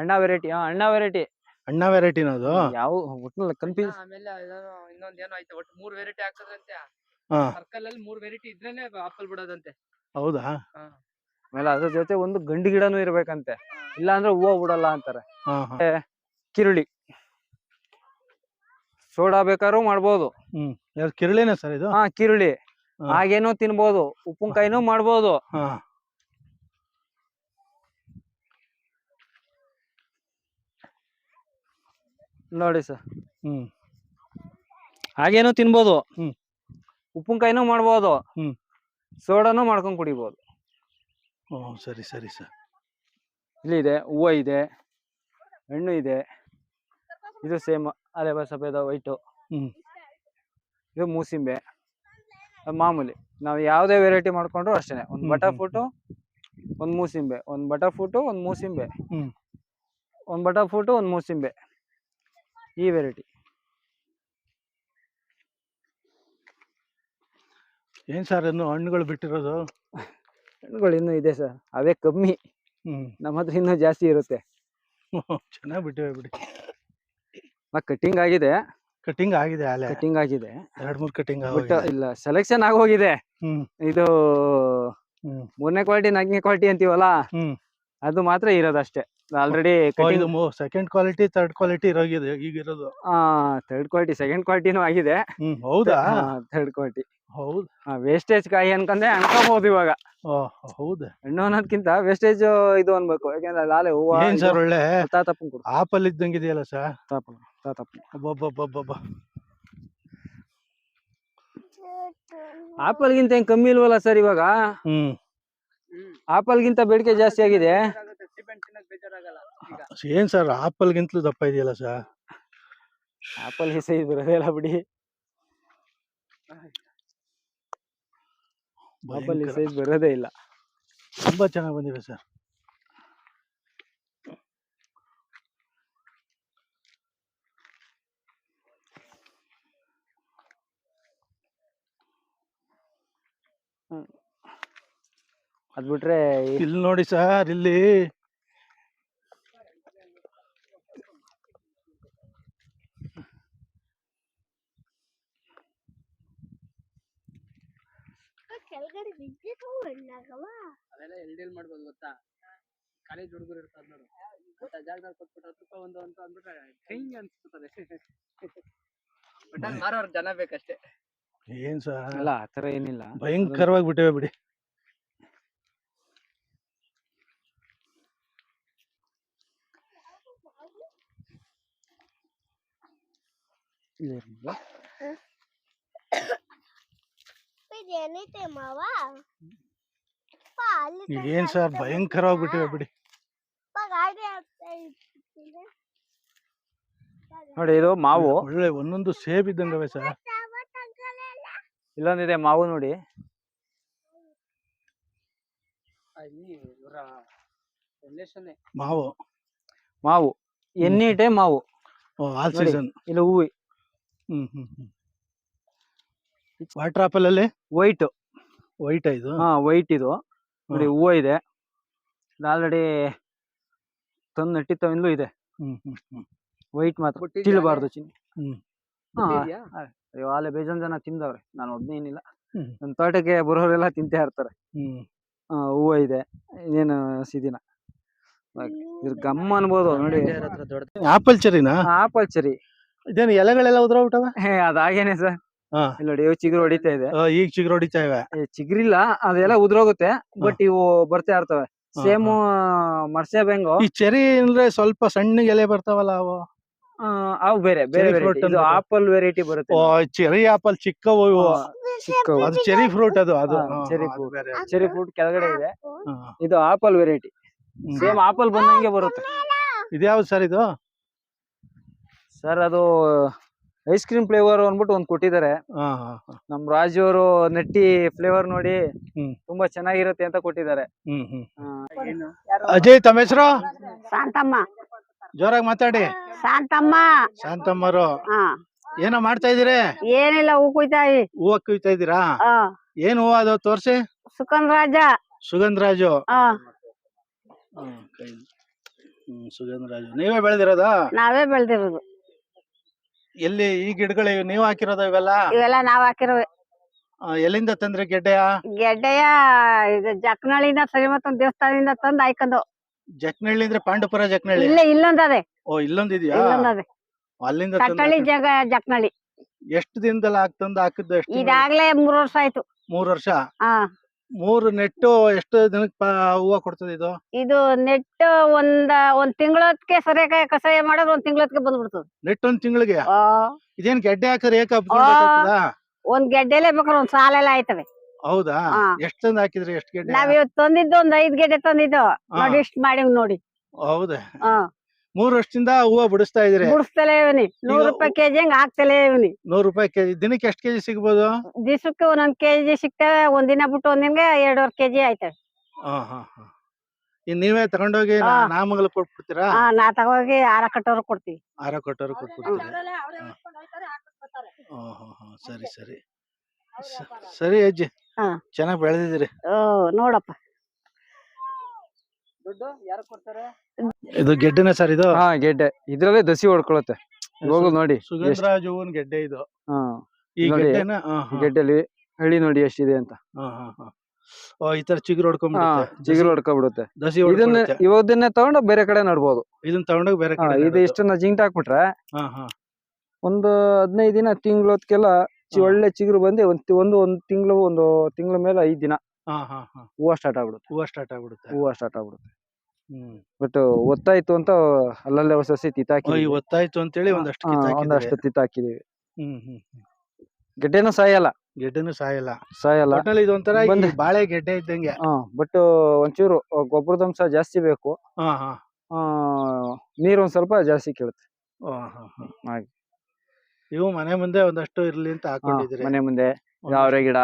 ಅಣ್ಣ ವೆರೈಟಿ ಹಾ ಅಣ್ಣ ವೆರೈಟಿ ಅಣ್ಣ ವೆರೈಟಿ ಅದು? ಯಾವ ಒಟ್ನಲ್ಲ ಕನ್ಫ್ಯೂಸ್ ಆಮೇಲೆ ಅದೇನೋ ಇನ್ನೊಂದ್ ಏನೋ ಐತೆ ಒಟ್ಟು ಮೂರ್ ವೆರೈಟಿ ಹಾಕದಂತೆ ಹಾ. ಸರ್ಕಲ್ ಅಲ್ಲಿ ಮೂರ್ ವೆರೈಟಿ ಇದ್ರೇನೆ ಆಪಲ್ ಬಿಡೋದಂತೆ. ಹೌದಾ? ಆಮೇಲೆ ಅದ್ರ ಜೊತೆ ಒಂದು ಗಂಡು ಗಿಡನೂ ಇರ್ಬೇಕಂತೆ. ಇಲ್ಲ ಅಂದ್ರೆ ಹೂವು ಬಿಡಲ್ಲ ಅಂತಾರೆ. ಹಾ ಹಾ. ಕಿರುಳಿ. ಸೋಡಾ ಬೇಕಾದ್ರೂ ಮಾಡ್ಬೋದು. ಹ್ಮ್ ಯಾವ್ದು ಕಿರಳಿನ ಸರ್ ಇದು? ಹಾ ಕಿರುಳಿ. ಹಾ. ಹಾಗೇನೂ ತಿನ್ಬೋದು ಉಪ್ಪಿನಕಾಯಿನೂ ಮಾಡ್ಬೋದು. ಹಾ. ನೋಡಿ ಸರ್. ಹ್ಮ್. ಹಾಗೇನೂ ತಿನ್ಬೋದು. ಹ್ಮ್. ಉಪ್ಪಿನಕಾಯಿನೂ ಮಾಡ್ಬೋದು. ಹ್ಮ್. ಸೋಡಾನು ಮಾಡ್ಕೊಂಡ್ ಕುಡಿಬೋದು. ಓ ಸರಿ ಸರಿ ಸರ್. ಇಲ್ಲಿ ಇದೆ ಹೂವು ಇದೆ ಹಣ್ಣು ಇದೆ. ಇದು ಸೇಮ್ ಅಲೆ ಸಫೇದ ವೈಟು. ಇದು ಮೂಸಿಂಬೆ. ಅದು ಮಾಮೂಲಿ. ನಾವು ಯಾವುದೇ ವೆರೈಟಿ ಮಾಡ್ಕೊಂಡ್ರು ಅಷ್ಟೇ ಒಂದು ಬಟರ್ ಫ್ರೂಟು ಒಂದು ಮೂಸಿಂಬೆ. ಒಂದು ಬಟರ್ ಫ್ರೂಟು ಒಂದು ಮೂಸಿಂಬೆ. ಒಂದು ಬಟರ್ ಫ್ರೂಟು ಒಂದು ಮೂಸಿಂಬೆ. ಈ ವೆರೈಟಿ ಏನು ಸರ್ ಇನ್ನು ಹಣ್ಣುಗಳು ಬಿಟ್ಟಿರೋದು? ಹಣ್ಣುಗಳು ಇನ್ನೂ ಇದೆ ಸರ್. ಅವೇ ಕಮ್ಮಿ. ನಮ್ಮ ಹತ್ರ ಇನ್ನೂ ಜಾಸ್ತಿ ಇರುತ್ತೆ. ಚೆನ್ನಾಗಿ ಬಿಟ್ಟಿವೆ ಬಿಡಿ. ಕಟಿಂಗ್ ಆಗಿದೆ. ಕಟಿಂಗ್ ಆಗಿದೆ ಆಲೆ ಕಟಿಂಗ್ ಆಗಿದೆ. ಎರಡ್ ಮೂರ್ ಕಟಿಂಗ್ ಬಟ್ ಇಲ್ಲ ಸೆಲೆಕ್ಷನ್ ಆಗೋಗಿದೆ ಹೋಗಿದೆ. ಇದು ಮೂರನೇ ಕ್ವಾಲಿಟಿ ನಾಲ್ಕನೇ ಕ್ವಾಲಿಟಿ ಅಂತೀವಲ್ಲ? ಅದು ಮಾತ್ರ ಇರೋದಷ್ಟೇ. ಆಲ್ರೆಡಿ ಇದು ಸೆಕೆಂಡ್ ಕ್ವಾಲಿಟಿ ಥರ್ಡ್ ಕ್ವಾಲಿಟಿ ಇರೋಗಿದೆ ಈಗಿರೋದು. ಥರ್ಡ್ ಕ್ವಾಲಿಟಿ ಸೆಕೆಂಡ್ ಕ್ವಾಲಿಟಿನೂ ಆಗಿದೆ. ಹ್ಮ್ ಹೌದಾ? ಥರ್ಡ್ ಕ್ವಾಲಿಟಿ ಹೌದ್. ವೇಸ್ಟೇಜ್ ಕಾಯಿ ಅನ್ಕೊಂಡೆ ಅನ್ಕೋಬಹುದು ಇವಾಗ. ಹೌದು ಹೌದಾ. ಹಣ್ಣು ಅನ್ನೋದ್ಕಿಂತ ವೇಸ್ಟೇಜ್ ಇದು ಅನ್ಬೇಕು. ಯಾಕಂದ್ರೆ ಲಾಲೆ ಹೂವ ಏನ್ ಸರ್ ಒಳ್ಳೆ? ತಾತಪ್ಪನ್ ಕೊಡು. ಆಪಲ್ ಇದ್ದಂಗೆ ಇದೆಯಲ್ಲ ಸರ್ ತಾಪ ತಾತಪ್ಪ ಅಬ್ಬಬ್ಬಬ್ಬಬ್ಬ. ಆಪಲ್ ಗಿಂತ ಏನ್ ಕಮ್ಮಿ ಇಲ್ವಲ್ಲ ಸರ್ ಇವಾಗ? ಹ್ಮ್. ಆಪಲ್ ಗಿಂತ ಬೇಡಿಕೆ ಜಾಸ್ತಿ ಆಗಿದೆ. ಏನ್ ಸರ್ ಆಪಲ್ ಗಿಂತಲೂ ದಪ್ಪ ಇದೆಯಲ್ಲ ಸರ್? ಆಪಲ್ ಈ ಸೈಜ್ ಬರೋದೇ ಇಲ್ಲ ಬಿಡಿ ಆಪಲ್ ಈ ಸೈಜ್ ಬರೋದೇ ಇಲ್ಲ. ತುಂಬಾ ಚೆನ್ನಾಗಿ ಬಂದಿದೆ ಸರ್. ಅದ್ ಬಿಟ್ರೆ ಇಲ್ಲಿ ನೋಡಿ ಸರ್ ಇಲ್ಲಿ ಕೆಳಗಡೆ ಬಿದ್ದಿತ್ತು ಹಣ್ಣಾಗವ ಅದೆಲ್ಲ ಎಲ್ಡಿಲ್ ಮಾಡ್ಬೋದು ಗೊತ್ತಾ? ಕಾಲೇಜ್ ಹುಡುಗರು ಇರ್ತಾರೆ ನೋಡು. ಗೊತ್ತಾ? ಜಾಗದಲ್ಲಿ ಕೊಟ್ಬಿಟ್ಟು ಹತ್ತು ರೂಪಾಯಿ ಒಂದು ಅಂತ ಅಂದ್ಬಿಟ್ರೆ ಹಿಂಗ್ ಅನ್ಸ್ಬಿಡ್ತದೆ. ಬಟ್ ಮಾರೋರ್ ಜನ ಬೇಕಷ್ಟೇ. ಏನ್ ಸರ್? ಅಲ್ಲ ಆತರ ಏನಿಲ್ಲ. ಭಯಂಕರವಾಗಿ ಬಿಟ್ಟೇವೆ ಬಿಡಿ. ಇಲ್ಲಿ ಏನ್ ಸರ್ ಭಯಂಕರ ಭಯಂಕರವಾಗಿ ಬಿಟ್ಟಿವೆ ಬಿಡಿ. ನೋಡಿ ಇದು ಮಾವು. ಒಳ್ಳೆ ಒಂದೊಂದು ಸೇಬ್ ಇದ್ದಂಗವೆ ಸರ್. ಇಲ್ಲೊಂದಿದೆ ಮಾವು ನೋಡಿ. ಮಾವು. ಮಾವು. ಎನ್ನಿ ಟೈಮ್ ಮಾವು. ಆಲ್ ಸೀಸನ್ ಇಲ್ಲ ಹೂವಿ. ಹ್ಮ್ ಹ್ಮ್ ಹ್ಮ್. ವಾಟರ್ ಆಪಲ್ ಅಲ್ಲಿ? ವೈಟ್ ವೈಟ್ ಇದು? ಹಾ ವೈಟ್ ಇದು. ನೋಡಿ ಹೂವು ಇದೆ. ಆಲ್ರೆಡಿ ತಂದು ನೆಟ್ಟಿತ್ತವಿಂದಲೂ ಇದೆ ವೈಟ್ ಮಾತ್ರ. ತಿಳಬಾರ್ದು ಚಿನ್ನಿ? ಅಯ್ಯೋ ಆಲೆ ಬೇಜಾನ್ ಜನ ತಿಂದವ್ರೆ. ನಾನು ಒಬ್ನೇ ಏನಿಲ್ಲ. ನನ್ನ ತೋಟಕ್ಕೆ ಬರೋರೆಲ್ಲ ತಿಂತೇ ಇರ್ತಾರೆ. ಹೂವು ಇದೆ. ಇನ್ನೇನು ಸಿದಿನ. ಇದ್ರ ಗಮ್ಮ ಅನ್ಬೋದು ನೋಡಿ. ಆಪಲ್ ಚೆರಿನಾ? Apple cherry. ಇದೇನು ಎಲೆಗಳೆಲ್ಲ ಉದ್ರೋಗ್ಬಿಟ್ಟವ? ಹೇ ಅದಾಗೇನೆ ಸರ್. ಹಾ. ಇಲ್ಲಿ ನೋಡಿ ಇವು ಚಿಗುರು ಹೊಡಿತಾ ಇದೆ. ಆ, ಈಗ ಚಿಗುರು ಹೊಡಿತಾ ಇವೆ. ಏ, ಚಿಗುರಿಲ್ಲ ಅದೆಲ್ಲ ಉದ್ರೋಗುತ್ತೆ ಬಟ್ ಇವು ಬರ್ತಾ ಇರ್ತವೆ. ಸೇಮ್ ಮರ್ಸೆ ಬೆಂಗು. ಈ ಚೆರಿ ಅಂದ್ರೆ ಸ್ವಲ್ಪ ಸಣ್ಣ ಎಲೆ ಬರ್ತಾವಲ್ಲ ಅವು? ಆ, ಅವು ಬೇರೆ ಬೇರೆ Cherry fruit ವೆರೈಟಿ ಇದು ಅಂದ್ಬಿಟ್ಟು. ಆಪಲ್ ವೆರೈಟಿ ಬರುತ್ತೆ ಚೆರಿ ಆಪಲ್ ಚಿಕ್ಕವು ಇವು. ಚಿಕ್ಕವು ಅದು ಚೆರಿ ಫ್ರೂಟ್ ಅದು ಅದು. ಚೆರಿ ಹಾ, cherry ಅದು fruit. ಬೇರೆ ಚೆರಿ ಫ್ರೂಟ್ ಕೆಳಗಡೆ ಇದೆ. ಹಾ. ಇದು ಆಪಲ್ ವೆರೈಟಿ ಹ್ಮ್. ಸೇಮ್ ಆಪಲ್ ಬಂದಂಗೆ ಬರುತ್ತೆ. ಇದ್ಯಾವ್ದು ಸರ್ ಇದು? ಸರ್ ಅದು ಐಸ್ ಕ್ರೀಮ್ ಫ್ಲೇವರ್ ಅಂದ್ಬಿಟ್ಟು ಒಂದ್ ಕೊಟ್ಟಿದ್ದಾರೆ ಹಾ ಹಾ ಹಾ. ನಮ್ ರಾಜು ಅವರು ನೆಟ್ಟಿ ಫ್ಲೇವರ್ ನೋಡಿ ಹ್ಮ್. ತುಂಬಾ ಚೆನ್ನಾಗಿರುತ್ತೆ ಅಂತ ಕೊಟ್ಟಿದ್ದಾರೆ ಹ್ಮ್ ಹ್ಮ್. ಆ, ಅಜಯ್ ತಮ್ಮ ಹೆಸರು? ಶಾಂತಮ್ಮ. ಜೋರಾಗಿ ಮಾತಾಡಿ. ಶಾಂತಮ್ಮ. ಶಾಂತಮ್ಮರು. ಹಾ. ಏನೋ ಮಾಡ್ತಾ ಇದೀರಿ ಏನಿಲ್ಲ ಹೂ ಕುಯ್ತಾ ಹೂವ ಕುಯ್ತಾ ಇದೀರಾ ಹಾ. ಏನ್ ಹೂವ ಅದು ತೋರ್ಸಿ? ಸುಗಂಧರಾಜ ಸುಗಂಧರಾಜು ಸುಗಂಧರಾಜು ನೀವೇ ಬೆಳೆದಿರೋದಾ? ನಾವೇ ಬೆಳ್ದಿರೋದು. ಎಲ್ಲಿ ಈ ಗಿಡಗಳು ನೀವ್ ಹಾಕಿರೋದ ಇವೆಲ್ಲ? ಇವೆಲ್ಲ ನಾವ್ ಹಾಕಿರೋ ಆ, ಎಲ್ಲಿಂದ ತಂದ್ರಿ ಗೆಡ್ಡೆಯ? ಗೆಡ್ಡೆಯ ಇದು ಜಕ್ನಳ್ಳಿಯಿಂದ ಶ್ರೀಮಂತನ ದೇವಸ್ಥಾನದಿಂದ ತಂದ್ ಹಾಯ್ಕೊಂಡು. ಜಕ್ನಳ್ಳಿ ಅಂದ್ರೆ ಪಾಂಡುಪುರ ಜಕ್ನಳ್ಳಿ? ಇಲ್ಲ ಇಲ್ಲೊಂದದೆ. ಓ ಇಲ್ಲೊಂದಿದ್ಯಾ? ಇಲ್ಲೊಂದದೆ. ಅಲ್ಲಿಂದ ಕಟ್ಟಳ್ಳಿ ಜಾಗ ಜಕ್ನಳ್ಳಿ. ಎಷ್ಟು ದಿನದಲ್ಲಿ ಹಾಕ್ ತಂದ್ ಹಾಕಿದ್ದು ಎಷ್ಟು ತಿಂಗಳು? ಇದಾಗ್ಲೇ ಮೂರ್ ವರ್ಷ ಆಯ್ತು. ಮೂರ್ ವರ್ಷ? ಹಾ ಮೂರು ನೆಟ್ಟು ಎಷ್ಟು ದಿನಕ್ಕೆ ಪ- ಹೂವ ಕೊಡ್ತದೆ ಇದು? ಇದು ನೆಟ್ ಒಂದ ಒಂದ್ ತಿಂಗಳೊತ್ತಿಗೆ ಸರಿಯಾಗಿ ಕಷಾಯ ಮಾಡೋದು ಒಂದ್ ತಿಂಗಳೊತ್ತಿಗೆ ಬಂದ್ಬಿಡ್ತದೆ. ನೆಟ್ ಒಂದ್ ತಿಂಗಳಿಗೆ ಇದೇನ್ ಗೆಡ್ಡೆ ಹಾಕಿದ್ರೆ ಏಕ. ಒಂದ್ ಗೆಡ್ಡೆಲೆ ಬೇಕಾದ್ರೆ ಒಂದ್ ಸಾಲೆಲ್ಲ ಆಯ್ತವೆ. ಹೌದಾ? ಹಾ. ಎಷ್ಟ್ ತಂದು ಹಾಕಿದ್ರಿ ಎಷ್ಟ್ ಗೆಡ್ಡೆ? ನಾವ್ ಇವತ್ತು ತಂದಿದ್ದು ಒಂದ್ ಐದ್ ಗೆಡ್ಡೆ ತಂದಿದ್ದು. ಹಾ. ನೋಡಿ ಇಷ್ಟ್ ಮಾಡಿವ್ ನೋಡಿ. ಹೌದಾ. ಹಾ ಮೂರ್ ವರ್ಷದಿಂದ ಹೂವ ಬಿಡಿಸ್ತಾ ಇದ್ರೆ ಬಿಡಿಸ್ತಲೇ ಇವನಿ. ನೂರ್ ರೂಪಾಯಿ ಕೆಜಿ ಹಂಗ ಹಾಕ್ತಲೇ ಇವನಿ. ನೂರ್ ರೂಪಾಯಿ ಕೆಜಿ ದಿನಕ್ಕೆ ಎಷ್ಟ್ ಕೆಜಿ ಸಿಗ್ಬೋದು? ದಿವಸಕ್ಕೆ ಒಂದೊಂದ್ ಕೆಜಿ ಸಿಗ್ತವೆ ಒಂದಿನ ಬಿಟ್ಟು ಒಂದಿನ ಎರಡೂವರೆ ಕೆಜಿ ಆಯ್ತವೆ ಹಾ ಹಾ ಹಾ. ಇನ್ ನೀವೇ ತಗೊಂಡೋಗಿ ನಾಮಗಳು ಕೊಟ್ಬಿಡ್ತೀರಾ? ಹಾ ನಾ ತಗೋಗಿ ಆರ ಕಟ್ಟೋರು ಕೊಡ್ತೀವಿ. ಆರ ಕಟ್ಟೋರು ಕೊಟ್ಬಿಡ್ತೀರಿ? ಹಾ. ಹಾ ಹಾ ಸರಿ ಸರಿ. ಸ- ಸರಿ ಅಜ್ಜಿ. ಹಾ. ಚೆನ್ನಾಗ್ ಬೆಳೆದಿದ್ದೀರಿ. ಓ ನೋಡಪ್ಪ. ದುಡ್ಡು ಯಾರು ಕೊಡ್ತಾರೆ? ಇದು ಗೆಡ್ಡೆನ ಸರ್ ಇದು? ಹಾ ಗೆಡ್ಡೆ. ಇದ್ರಲ್ಲೇ ದಸಿ ಹೊಡ್ಕೊಳತ್ತೆ. ಹೋಗು ನೋಡಿ. ಸುಗಂಧರಾಜ್ ಹೂವಿನ ಗೆಡ್ಡೆ ಇದು. ಹಾ. ಈ ನೋಡಿ. ಗೆಡ್ಡೆನ? ಹಾ ಹಾ. ಗೆಡ್ಡೆಲಿ ಹಳ್ಳಿ ನೋಡಿ ಎಷ್ಟಿದೆ ಅಂತ. ಹಾ ಹಾ ಹಾ. ಓ ಈ ತರ ಚಿಗುರು ಹಾ ಹೊಡ್ಕೊಂಡ್ಬಿಡುತ್ತೆ ಚಿಗುರು ಹೊಡ್ಕೊಬಿಡುತ್ತೆ ದಸಿ ಇದನ್ನ. ಇವತ್ತನ್ನೇ ತಗೊಂಡು ಬೇರೆ ಕಡೆ ನಡ್ಬೋದು. ಇದನ್ನ ತಗೊಂಡೋಗಿ ಬೇರೆ ಹಾ, ಕಡೆ ಇದು ನೆಡೋದು. ಇಷ್ಟನ್ನ ಜಿಂಟ್ ಹಾಕ್ಬಿಟ್ರೆ ಹಾ ಹಾ. ಒಂದು ಹದಿನೈದು ದಿನ ತಿಂಗಳೊತ್ಕೆಲ್ಲ ಹಾ. ಒಳ್ಳೆ ಚಿಗುರು ಬಂದು ಒಂದ್ ತಿ- ಒಂದು ಒಂದ್ ತಿಂಗಳು ಒಂದು ತಿಂಗಳ ಮೇಲೆ ಐದ್ ದಿನ. ಹಾ ಹಾ ಹಾ. ಹೂವ ಸ್ಟಾರ್ಟ್ ಆಗ್ಬಿಡುತ್ತೆ. ಹೂವ ಸ್ಟಾರ್ಟ್ ಆಗ್ಬಿಡುತ್ತೆ. ಹೂವ ಸ್ಟಾರ್ಟ್ ಆಗ್ಬಿಡುತ್ತೆ. ಹ್ಮ್. ಬಟ್ ಒತ್ತಾಯ್ತು ಅಂತ ಅಲ್ಲಲ್ಲೇ ಹೊಸ ಸಸಿ ಓ, ಈ ತಿತ್ತಾಕಿ ಒತ್ತಾಯ್ತು ಅಂತೇಳಿ ಒಂದಷ್ಟು. ಒಂದಷ್ಟು ತಿತ್ತಾಕಿದೀವಿ ಹ್ಮ್ ಹ್ಮ್ ಹ್ಮ್. ಗೆಡ್ಡೆನೂ ಸಾಯಲ್ಲ. ಗೆಡ್ಡೆನು ಸಾಯಲ್ಲ. ಸಾಯಲ್ಲ. ಒಟ್ನಲ್ಲಿ ಇದೊಂಥರ ಈ ಬಂದೆ. ಬಾಳೆ ಗೆಡ್ಡೆ ಇದ್ದಂಗೆ. ಹಾ ಬಟ್ ಒಂಚೂರು ಗೊಬ್ಬರದ ಅಂಶ ಜಾಸ್ತಿ ಬೇಕು. ಹಾ ಹಾ. ಆ ನೀರು ಒಂದ್ ಸ್ವಲ್ಪ ಜಾಸ್ತಿ ಕೇಳುತ್ತೆ. ಓ, ಹಾ, ಹಾ. ಹಾಗೆ. ಇವು ಮನೆ ಮುಂದೆ ಒಂದಷ್ಟು ಇರ್ಲಿ ಅಂತ ಹಾ, ಹಾಕೊಂಡಿದ್ದೀರಿ. ಮನೆ ಮುಂದೆ ಒಂದಷ್ಟು- ಗಿಡ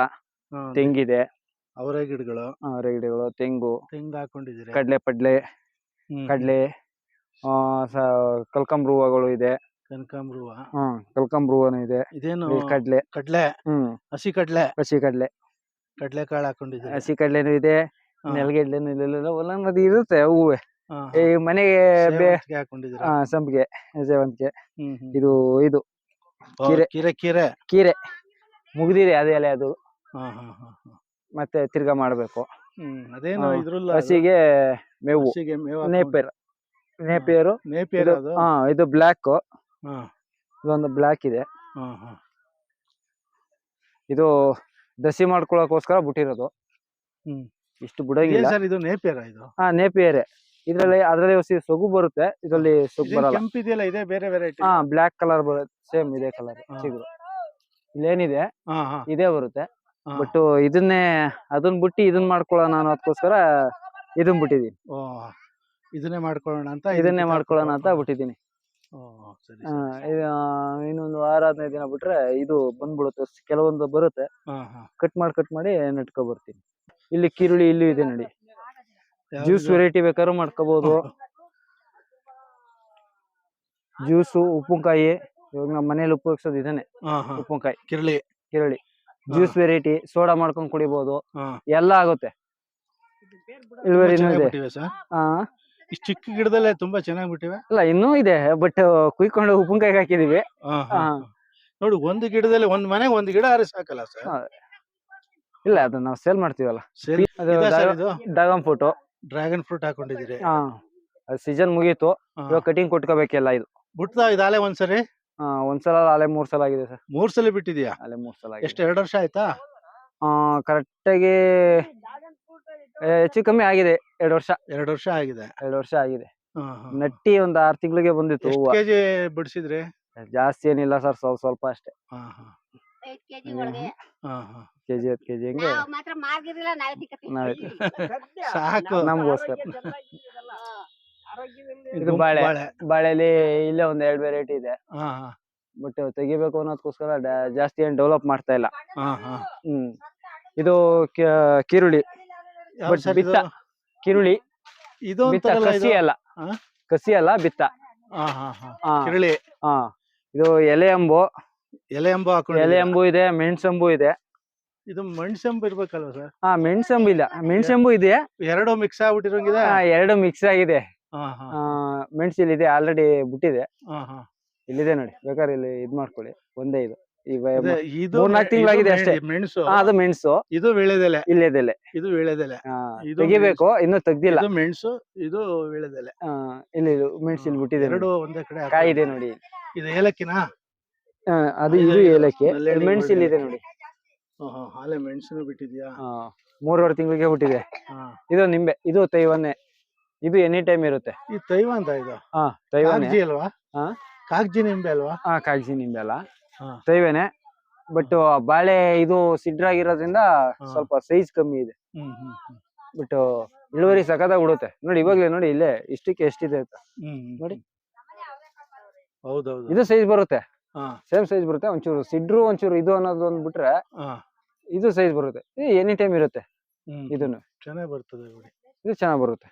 ಹಾ, ತೆಂಗಿದೆ. ಅವರೆ ಗಿಡಗಳು? ಅವರೆ ಗಿಡಗಳು ತೆಂಗು ತೆಂಗು ಹಾಕೊಂಡಿದ್ದೀರಿ? ಕಡಲೆ ಪಡ್ಲೆ ಕಡಲೆ ಕಲ್ಕಂಬ್ರ ಹೂವಗಳು ಇದೆ. ಕನಕಾಂಬ್ರ ಹೂವ ಹ್ಮ್ ಕಲ್ಕಂಬ್ರ ಹೂವನು ಇದೆ. ಇದೇನು ಕಡಲೆ. ಕಡಲೆ? ಹ್ಮ್. ಹಸಿ ಕಡಲೆ? ಹಸಿ ಕಡಲೆ. ಕಡ್ಲೆ ಕಾಳು ಹಾಕೊಂಡಿದ್ದೀರಿ? ಹಸಿ ಕಡ್ಲೆನೂ ಇದೆ. ಹಾ, ನೆಲಗಡ್ಲೆನೂ ಇಲ್ಲೆಲ್ಲ ಒಂದೊಂದು ಇರುತ್ತೆ ಹೂವೆ. ಹಾ, ಈ ಮನೆಗೆ ಆ, ಸಂಪಿಗೆ ಸೇವಂತಿಗೆ. ಇದು ಇದು. ಕೀರೆ. ಕೀರೆ ಕೀರೆ. ಕೀರೆ. ಮುಗ್ದಿದೆ ಅದೇ ಅಲ್ಲೇ ಅದು. ಹಾ ಹಾ ಹಾ ಹಾ. ಮತ್ತೆ ತಿರ್ಗಾ ಮಾಡ್ಬೇಕು. ಹ್ಮ್ ಅದೇನು ಹಾ. ಇದ್ರಲ್ಲ ಹಸಿಗೆ ಮೇವು. ಹಸಿಗೆ ಮೇವು ನೇಪಿಯರ್. ನೇಪಿಯರು. ನೇಪಿಯರ್ ಇದು ಅದು? ಹಾ ಇದು ಬ್ಲ್ಯಾಕ್ ಹಾ. ಇದೊಂದು ಬ್ಲ್ಯಾಕ್ ಇದೆ. ಹಾ ಹಾ. ಇದು ದಸಿ ಮಾಡ್ಕೊಳಕೋಸ್ಕರ ಬಿಟ್ಟಿರೋದು. ಹ್ಮ್. ಇಷ್ಟು ಬಿಡೋಂಗಿಲ್ಲ ಸರ್ ಇದು ನೇಪಿಯರ ಇದು? ಹಾ ನೇಪಿಯರೆ. ಇದ್ರಲ್ಲಿ ಅದ್ರಲ್ಲಿ ಹೊಸಿ ಸೊಗು ಬರುತ್ತೆ. ಇದರಲ್ಲಿ ಸೊಗು ಇದೇನ್ ಬರಲ್ಲ. ಕೆಂಪಿದೆಯಲ್ಲ ಇದೆ ಬೇರೆ ವೆರೈಟಿ ಹಾ ಬ್ಲ್ಯಾಕ್ ಕಲರ್ ಬರುತ್ತೆ. ಸೇಮ್ ಇದೆ ಕಲರ್ ಹಾ. ಚಿಗುರು ಇಲ್ಲೇನಿದೆ ಹಾ ಹಾ. ಇದೇ ಬರುತ್ತೆ. ಬಟ್ ಇದನ್ನೇ ಅದನ್ನ ಬಿಟ್ಟು ಇದನ್ನ ಮಾಡ್ಕೊಳ್ಳೋಣ ಅನ್ನೋದಕ್ಕೋಸ್ಕರ ಇದನ್ನ ಬಿಟ್ಟಿದೀನಿ ಓ ಇದನ್ನೇ ಮಾಡ್ಕೊಳ್ಳೋಣ ಅಂತ ಇದನ್ನೇ ಮಾಡ್ಕೊಳ್ಳೋಣ ಅಂತ ಬಿಟ್ಟಿದ್ದೀನಿ. ಇನ್ನೊಂದು ವಾರ ಹದಿನೈದು ದಿನ ಬಿಟ್ರೆ ಇದು ಬಂದ್ಬಿಡುತ್ತೆ. ಕೆಲವೊಂದು ಬರುತ್ತೆ. ಕಟ್ ಮಾಡಿ ಕಟ್ ಮಾಡಿ ನೆಟ್ಕೊ ಬರ್ತೀನಿ. ಇಲ್ಲಿ ಕಿರುಳಿ ಇಲ್ಲೂ ಇದೆ ನೋಡಿ. ಜ್ಯೂಸ್? ವೆರೈಟಿ ಬೇಕಾದ್ರೂ ಮಾಡ್ಕೋಬಹುದು ಜ್ಯೂಸು ಉಪ್ಪುಕಾಯಿ ಇವಾಗ ನಮ್ಮ ಮನೇಲಿ ಉಪಯೋಗಿಸೋದು ಇದನ್ನೇ. ಉಪ್ಪಿನಕಾಯಿ. ಕಿರಳಿ. ಕಿರಳಿ. ಜ್ಯೂಸ್ ವೆರೈಟಿ ಸೋಡಾ ಮಾಡ್ಕೊಂಡ್ ಕುಡಿಬಹುದು ಎಲ್ಲ ಆಗುತ್ತೆ. ಇಳುವರಿನೂ ಇದೆ ಬಿಟ್ಟಿವೆ ಸರ್. ಆ ಇಷ್ಟು ಚಿಕ್ಕ ಗಿಡದಲ್ಲೇ ತುಂಬಾ ಚೆನ್ನಾಗಿ ಬಿಟ್ಟಿವೆ? ಇಲ್ಲ ಇನ್ನೂ ಇದೆ ಬಟ್ ಕುಯ್ಕೊಂಡು ಉಪ್ಪಿನಕಾಯಿ ಹಾಕಿದೀವಿ. ನೋಡಿ ಒಂದು ಗಿಡದಲ್ಲಿ ಒಂದ್ ಮನೆಗೆ ಒಂದ್ ಗಿಡ ಆದ್ರೆ ಸಾಕಲ್ಲ ಸರ್? ಇಲ್ಲ ಅದನ್ನ ನಾವು ಸೇಲ್ ಮಾಡ್ತೀವಲ್ಲ. Dragon fruit. ಡ್ರ್ಯಾಗನ್ ಫ್ರೂಟ್ ಹಾಕೊಂಡಿದ್ದೀರಿ. ಹಾ. ಸೀಸನ್ ಮುಗೀತು. ಇವಾಗ ಕಟಿಂಗ್ ಕೊಟ್ಕೋಬೇಕೆಲ್ಲ ಇದು. ಬಿಡ್ತಾ ಇದಾಲೆ ಒಂದ್ಸರಿ? ಆ, ಒಂದ್ಸಲ ಅಲೆ ಮೂರ್ ಸಲ ಆಗಿದೆ ಸರ್. ಮೂರ್ ಸಲ ಬಿಟ್ಟಿದ್ಯಾ ಅಲೆ ಮೂರ್ ಸಲ ಎಷ್ಟು ಎರಡು ವರ್ಷ ಆಯ್ತಾ? ಕರೆಕ್ಟ್ ಆಗಿ ಏ, ಹೆಚ್ಚು ಕಮ್ಮಿ ಆಗಿದೆ ಎರಡು ವರ್ಷ. ಎರಡು ವರ್ಷ ಆಗಿದೆ. ಎರಡು ವರ್ಷ ಆಗಿದೆ. ನಟ್ಟಿ ಒಂದ್ ಆರ್ ತಿಂಗಳಿಗೆ ಬಂದಿತ್ತು ಎಷ್ಟ್ ಹೂವ. ಕೆಜಿ ಬಿಡಿಸಿದ್ರಿ? ಜಾಸ್ತಿ ಏನಿಲ್ಲ ಸರ್ ಸ್ವಲ್ಪ ಸ್ವಲ್ಪ ಅಷ್ಟೇ. ಕೆಜಿ ಹತ್ತು ಕೆಜಿ ಹಂಗೆ. ಮಾತ್ರ ಮಾರ್ಗಿರಿಲ್ಲ ನಾವೇ ತಿಕ್ಕತ್ತೀವಿ. ನಾವೇ ಸಾಕು. ನಮ್ಗೋಸ್ಕರ. ಇದು ಬಾಳೆ. ಬಾಳೆ. ಬಾಳೆಲಿ ಇಲ್ಲೇ ಒಂದ್ ಎರಡ್ ವೆರೈಟಿ ಇದೆ. ಹಾ ಹಾ. ಬಟ್ ತೆಗಿಬೇಕು ಅನ್ನೋದಕ್ಕೋಸ್ಕರ ಡ- ಜಾಸ್ತಿ ಏನ್ ಡೆವಲಪ್ ಮಾಡ್ತಾ ಇಲ್ಲ. ಹಾ ಹಾ. ಹ್ಮ್. ಇದು ಕ- ಕಿರುಳಿ. ಯಾವ್ದು ಬಿತ್ತ. ಇದು? ಕಿರುಳಿ. ಇದು ಬಿತ್ತ. ಅಂತಾರಲ್ಲ ಇದು? ಕಸಿ ಅಲ್ಲ? ಕಸಿ ಅಲ್ಲ ಬಿತ್ತ. ಹಾ ಹಾ ಹಾ. ಹಾ. ಕಿರಳಿ. ಹಾ. ಇದು ಎಲೆ ಅಂಬು. ಎಲೆ ಅಂಬು ಹಾಕೊಂಡು ಎಲೆ ಅಂಬು ಇದೆ ಮೆಣಸಂಬು ಇದೆ. ಇದು ಮೆಣಸಂಬು ಇರ್ಬೇಕಲ್ವ ಸರ್? ಹಾ ಮೆಣಸಂಬು ಇಲ್ಲ. ಮೆಣಸಂಬು ಇದೆ ಎರಡು ಮಿಕ್ಸ್ ಆಗ್ಬಿಟ್ಟಿರೋಂಗಿದೆ? ಆ, ಎರಡು ಮಿಕ್ಸ್ ಆಗಿದೆ. ಹಾ ಹಾ. ಮೆಣಸು ಇಲ್ಲಿದೆ ಆಲ್ರೆಡಿ ಬಿಟ್ಟಿದೆ. ಇಲ್ಲಿದೆ ನೋಡಿ ಬೇಕಾದ್ರೆ ಇಲ್ಲಿ ಇದ್ ಮಾಡ್ಕೊಳ್ಳಿ ಒಂದೇ ಇದು. ಈಗ ಇದೆ, ಇದು ಇದು ತಿಂಗ್ಳಾಗಿದೆ ಅಷ್ಟೇ. ಮೆಣಸು ಅದು ಮೆಣಸು ಇದು ವಿಳೆದೆಲೆ? ಇಲ್ಲೇದೆಲೆ ಇದು ಇದು ತೆಗಿಬೇಕು ಇನ್ನು ತೆಗ್ದಿಲ್ಲ. ಇದು ಮೆಣಸು ಇದು ವಿಳೆದೆಲೆ. ಆ, ಇಲ್ಲಿ ಇದು ಮೆಣಸು ಇಲ್ಲಿ ಬಿಟ್ಟಿದೆ ಎರಡು ಒಂದೇ ಕಡೆ ಕಾಯಿ ಇದೆ ನೋಡಿ. ಇದು ಏಲಕ್ಕಿನಾ? ಅದು ಇದು ಇದು ಏಲಕ್ಕಿ. ಮೆಣಸು ಇಲ್ಲಿದೆ ನೋಡಿ. ಹಾ, ಹಾ, ಆಲೆ ಮೆಣಸನ್ನು ಬಿಟ್ಟಿದ್ಯಾ? ಮೂರುವರೆ ತಿಂಗಳಿಗೆ ಬಿಟ್ಟಿದೆ. ಇದು ನಿಂಬೆ ಇದು ತೈವನ್ನೇ ಇದು ಎನಿ ಟೈಮ್ ಇರುತ್ತೆ. ಈ ತೈವ ಇದು? ಹಾ ತೈವಾನ್. ಕಾಗ್ಜಿ ಅಲ್ವಾ? ಹಾ. ಕಾಗಜಿ ನಿಂಬೆ ಅಲ್ವಾ? ಹಾ ಕಾಗಜಿ ನಿಂಬೆ ಅಲ್ಲ. ತೈವೇನೆ. ಬಟ್ ಬಾಳೆ ಇದು ಸಿಡ್ರಾಗಿರೋದ್ರಿಂದ. ಸ್ವಲ್ಪ ಸೈಜ್ ಕಮ್ಮಿ ಇದೆ. ಬಟ್ ಇಳುವರಿ ಸಖತ್ತಾಗಿ ಬಿಡುತ್ತೆ. ನೋಡಿ ಇವಾಗ್ಲೇ ನೋಡಿ ಇಲ್ಲೇ ಇಷ್ಟಕ್ಕೆ ಎಷ್ಟಿದೆ ಅಂತ. ನೋಡಿ. ಹೌದೌದು. ಇದು ಸೈಜ್ ಬರುತ್ತೆ. ಸೇಮ್ ಸೈಜ್ ಬರುತ್ತೆ. ಒಂಚೂರು ಸಿಡ್ರು ಒಂಚೂರು ಇದು ಅನ್ನೋದು ಒಂದ್ ಬಿಟ್ರೆ ಇದು ಸೈಜ್ ಬರುತ್ತೆ. ಎನಿ ಟೈಮ್ ಇರುತ್ತೆ. ಇದನ್ನು. ಚೆನ್ನಾಗಿ ಬರ್ತದೆ ಇದು ಚೆನ್ನಾಗಿ ಬರುತ್ತೆ.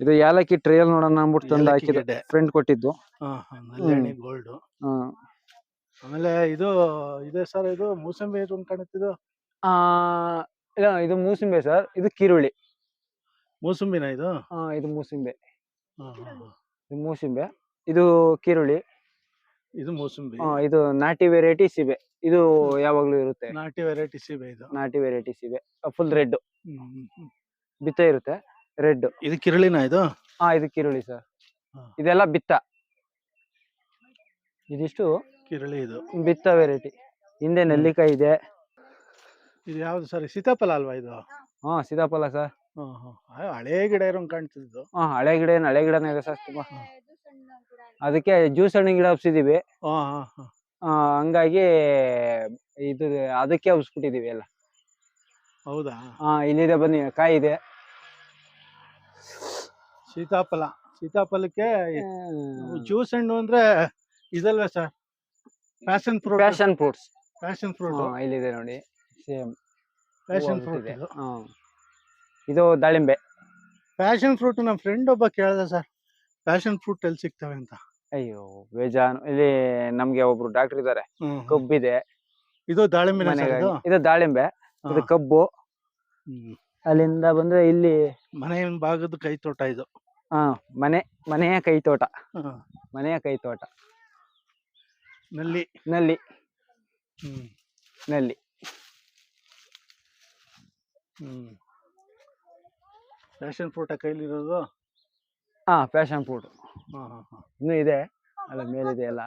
ಇದು ಯಾಲಕ್ಕಿ ಟ್ರೇಲ್ ನೋಡೋಣ ಅಂದ್ಬಿಟ್ಟು ತಂದು ಏಲಕ್ಕಿ ಹಾಕಿದ್ದು ಗೆಡ್ಡೆ. ಫ್ರೆಂಡ್ ಕೊಟ್ಟಿದ್ದು. ಹಾ ಹಾ ನಲ್ಲೆಣ್ಣೆ ಗೋಲ್ಡ್ ಆ, ಆಮೇಲೆ ಇದು ಇದೆ ಸರ್ ಇದು ಮೂಸಂಬಿ ಇದು ಒಂದ್ ಕಾಣುತ್ತಿದ್ದು ಆ, ಇಲ್ಲ ಇದು ಮೂಸಿಂಬೆ ಸರ್. ಇದು ಕಿರುಳಿ. ಮೂಸಂಬಿನ ಇದು? ಆ, ಇದು ಮೂಸಿಂಬೆ. ಹಾ, ಹಾ, ಹಾ. ಇದು ಮೂಸಿಂಬೆ. ಇದು ಕಿರುಳಿ. ಇದು ಮೂಸಂಬಿ. ಆ, ಇದು ನಾಟಿ ವೆರೈಟಿ ಸೀಬೆ. ಇದು ಯಾವಾಗ್ಲೂ ಇರುತ್ತೆ. ನಾಟಿ ವೆರೈಟಿ ಸೀಬೆ ಇದು. ನಾಟಿ ವೆರೈಟಿ ಸೀಬೆ. ಫುಲ್ ರೆಡ್ ಹ್ಮ್, ಹ್ಮ್, ಹ್ಮ್. ಬಿತ್ತ ಇರುತ್ತೆ. ರೆಡ್. ಇದು ಕಿರಳಿನ ಇದು? ಹಾ ಇದು ಕಿರುಳಿ ಸರ್. ಇದೆಲ್ಲ ಬಿತ್ತ. ಇದಿಷ್ಟು ಕಿರಳಿ ಇದು. ಬಿತ್ತ ವೆರೈಟಿ ಹಿಂದೆ ನೆಲ್ಲಿಕಾಯಿ ಇದೆ. ಇದು ಯಾವ್ದು ಸರ್ ಸೀತಾಫಲ ಅಲ್ವಾ ಇದು? ಹಾ ಸೀತಾಫಲ ಸರ್. ಹಾ. ಹಳೆ ಹಳೇ ಗಿಡ ಇರೋ ಕಾಣ್ತಿದ್ದು ಹಾ ಹಳೆ ಗಿಡ ಏನು ಹಳೆ ಗಿಡನೇ ಇದೆ ಸರ್ ತುಂಬಾ. ಅದಕ್ಕೆ ಜ್ಯೂಸ್ ಹಣ್ಣಿನ ಗಿಡ ಹಬ್ಸಿದೀವಿ ಹಾ ಹಾ ಹಾ. ಆ, ಹಂಗಾಗಿ ಇದು ಅದಕ್ಕೆ ಹಬ್ಸ್ಬಿಟ್ಟಿದೀವಿ ಎಲ್ಲ. ಹೌದಾ? ಹಾ ಇಲ್ಲಿದೆ ಬನ್ನಿ ಕಾಯಿ ಇದೆ. ಸೀತಾಫಲ. ಸೀತಾಫಲಕ್ಕೆ ಜ್ಯೂಸ್ ಹಣ್ಣು ಅಂದ್ರೆ ಇದಲ್ವೇ sir passion fruit passion fruits passion fruit ಇಲ್ಲಿದೆ ನೋಡಿ. ಸೇಮ್ ಪ್ಯಾಷನ್ ಫ್ರೂಟ್ ಇದು. ಇದು ದಾಳಿಂಬೆ. ಪ್ಯಾಷನ್ ಫ್ರೂಟ್ ನಮ್ಮ ಫ್ರೆಂಡ್ ಒಬ್ಬ ಕೇಳ್ದ ಸರ್ ಪ್ಯಾಷನ್ ಫ್ರೂಟ್ ಎಲ್ಲಿ ಸಿಗ್ತವೆ ಅಂತ. ಅಯ್ಯೋ ಬೇಜಾನು. ಇಲ್ಲಿ ನಮ್ಗೆ ಒಬ್ರು ಡಾಕ್ಟರ್ ಇದಾರೆ. ಹ್ಮ್. ಕಬ್ಬಿದೆ. ಇದು ದಾಳಿಂಬೆ ಇದು? ದಾಳಿಂಬೆ. ಇದು ಕಬ್ಬು. ಅಲ್ಲಿಂದ ಬಂದ್ರೆ ಇಲ್ಲಿ ಮನೆಯ ಭಾಗದ ಕೈ ತೋಟ ಇದು. ಆ ಮನೆ ಮನೆಯ ಕೈ ತೋಟ ಮನೆಯ ಕೈ ತೋಟ ನಲ್ಲಿ. ನಲ್ಲಿ. ಹ್ಮ್. ನಲ್ಲಿ. ಹ್ಮ್. ಪ್ಯಾಷನ್ ಫ್ರೂಟ ಕೈಲಿರೋದು? ಹಾ ಫ್ಯಾಷನ್ ಫ್ರೂಟ್. ಹಾ ಹಾ ಹಾ. ಇನ್ನೂ ಇದೆ. ಅಲ್ಲ ಮೇಲಿದೆ ಎಲ್ಲ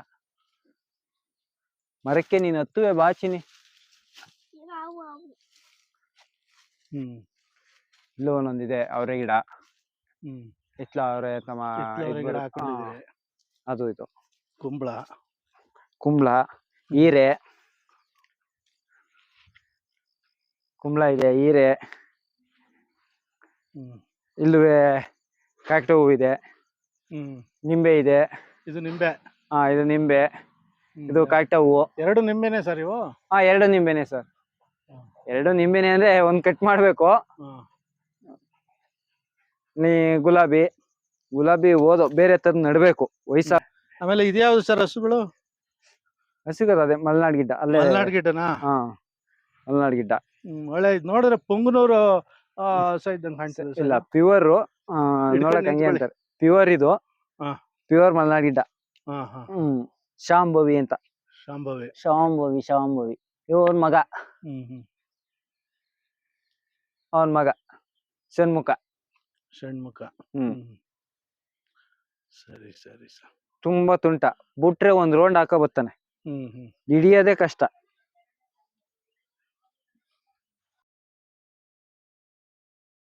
ಮರಕ್ಕೆ ನೀನು ಹತ್ತುವೆ ಬಾಚಿನಿ ಹ್ಮ್. ಇಲ್ಲೂ ಒಂದೊಂದಿದೆ ಅವರೇ ಗಿಡ. ಹ್ಮ್. ಇಟ್ಲ ಅವರೇ ತಮ್ಮ ಗಿಡ ಹಾಕೊಂಡಿದ್ದೀರಿ ಅದು ಇದು. ಕುಂಬಳ. ಕುಂಬಳ ಹೀರೆ. ಕುಂಬಳ ಇದೆ ಹೀರೆ. ಹ್ಮ್. ಇಲ್ಲುವೆ ಕಾಕಟ ಹೂವು ಇದೆ. ಹ್ಮ್. ನಿಂಬೆ ಇದೆ. ಇದು ನಿಂಬೆ. ಹಾ ಇದು ನಿಂಬೆ. ಇದು ಕಾಕಟ ಹೂವು. ಎರಡು ನಿಂಬೆನೆ ಸರ್ ಇವು? ಹಾ ಎರಡು ನಿಂಬೆನೆ ಸರ್. ಹ್ಮ್. ಎರಡು ನಿಂಬೆನೆ ಅಂದ್ರೆ ಒಂದ್ ಕಟ್ ಮಾಡ್ಬೇಕು. ಹ್ಮ್. ನೀ ಗುಲಾಬಿ ಗುಲಾಬಿ ಓದೋ ಬೇರೆ ತರ ನಡ್ಬೇಕು ವಯಸ್ಸ ಆಮೇಲೆ ಇದ್ಯಾವ್ದು ಸರ್ ಹಸುಗಳು? ಹಸುಗಳು ಅದೇ ಮಲ್ನಾಡ್ ಗಿಡ್ಡ ಅಲ್ಲೇ ಮಲ್ನಾಡ್ ಗಿಡ್ಡನಾ? ಹಾ ಮಲ್ನಾಡ್ ಗಿಡ್ಡ. ಹ್ಮ್, ಒಳ್ಳೆ ಇದ್ ನೋಡಿದ್ರೆ ಪೊಂಗನೂರು ಆ ಸ ಇದ್ದಂಗ್ ಕಾಣ್ತದೆ sir. ಇಲ್ಲ ಪ್ಯೂರ್ ಹಿಡ್ಕೊಂಡ್ ನೋಡಕ್ ಹಂಗೆ ನಿಂತ್ಕೊಳ್ಳಿ. ಅಂತಾರೆ. ಪ್ಯೂರ್ ಇದು ಹಾ. ಪ್ಯೂರ್ ಮಲ್ನಾಡ್ ಗಿಡ್ಡ. ಹಾ ಹಾ. ಹ್ಮ್ ಶಾಂಭವಿ ಅಂತ. ಶಾಂಭವಿ. ಶಾಂಭವಿ ಶಾಂಭವಿ. ಇವನ್ ಮಗ. ಹ್ಮ್ ಹ್ಮ್. ಅವನ್ ಮಗ. ಷಣ್ಮುಖ ಷಣ್ಮುಖ. ಹ್ಮ್. ಸರಿ ಸರಿ ಸರ್. ತುಂಬಾ ತುಂಟ. ಬುಟ್ರೆ ಒಂದ್ ರೌಂಡ್ ಹಾಕೋ ಬರ್ತಾನೆ ಹ್ಮ್ ಹ್ಮ್. ಹಿಡಿಯೋದೇ ಕಷ್ಟ.